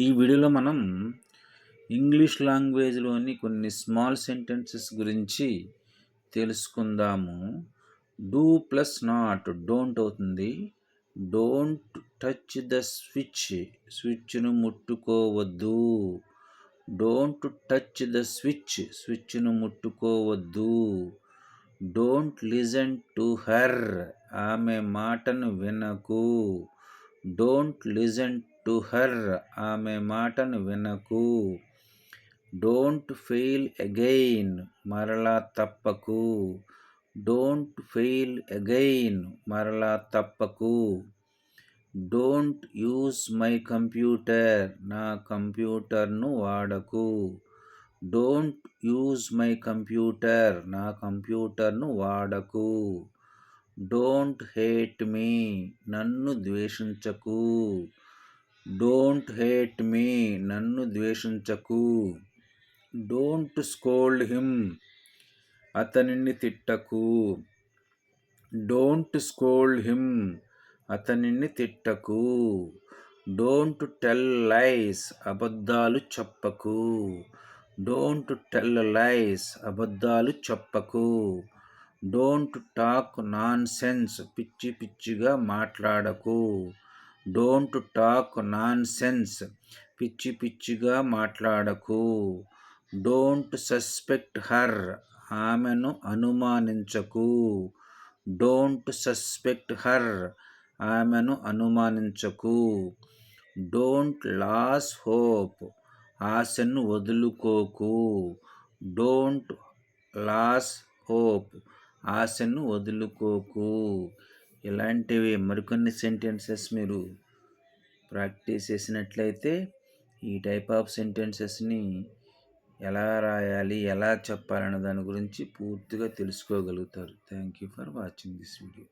ఈ వీడియోలో మనం ఇంగ్లీష్ లాంగ్వేజ్లోని కొన్ని స్మాల్ సెంటెన్సెస్ గురించి తెలుసుకుందాము. డూ ప్లస్ నాట్ డోంట్ అవుతుంది. డోంట్ టచ్ ద స్విచ్ స్విచ్ను ముట్టుకోవద్దు. డోంట్ టచ్ ద స్విచ్ స్విచ్ను ముట్టుకోవద్దు. డోంట్ లిజన్ టు హర్ ఆమె మాటను వినకు. డోంట్ లిజన్ టు హర్ ఆమె మాటను వినకు. డోంట్ ఫెయిల్ అగైన్ మరలా తప్పకు. డోంట్ ఫెయిల్ అగైన్ మరలా తప్పకు. డోంట్ యూజ్ మై కంప్యూటర్ నా కంప్యూటర్ను వాడకు. డోంట్ యూజ్ మై కంప్యూటర్ నా కంప్యూటర్ను వాడకు. డోంట్ హేట్ మీ నన్ను ద్వేషించకు. డోంట్ హేట్ మీ నన్ను ద్వేషించకు. డోంట్ స్కోల్డ్ హిమ్ అతనిని తిట్టకు. డోంట్ స్కోల్డ్ హిమ్ అతనిని తిట్టకు. డోంట్ టెల్ లైస్ అబద్ధాలు చెప్పకు. డోంట్ టెల్ లైస్ అబద్ధాలు చెప్పకు. డోంట్ టాక్ నాన్ సెన్స్ పిచ్చి పిచ్చిగా మాట్లాడకు. డోంట్ టాక్ నాన్ సెన్స్ పిచ్చి పిచ్చిగా మాట్లాడకు. డోంట్ సస్పెక్ట్ హర్ ఆమెను అనుమానించకు. డోంట్ సస్పెక్ట్ హర్ ఆమెను అనుమానించకు. డోంట్ లాస్ హోప్ ఆశను వదులుకోకు. డోంట్ లాస్ హోప్ ఆశను వదులుకోకు. ఇలాంటివి మరికొన్ని సెంటెన్సెస్ మీరు ప్రాక్టీస్ చేసినట్లయితే ఈ టైప్ ఆఫ్ సెంటెన్సెస్ని ఎలా రాయాలి ఎలా చెప్పాలన్న దాని గురించి పూర్తిగా తెలుసుకోగలుగుతారు. Thank you for watching this video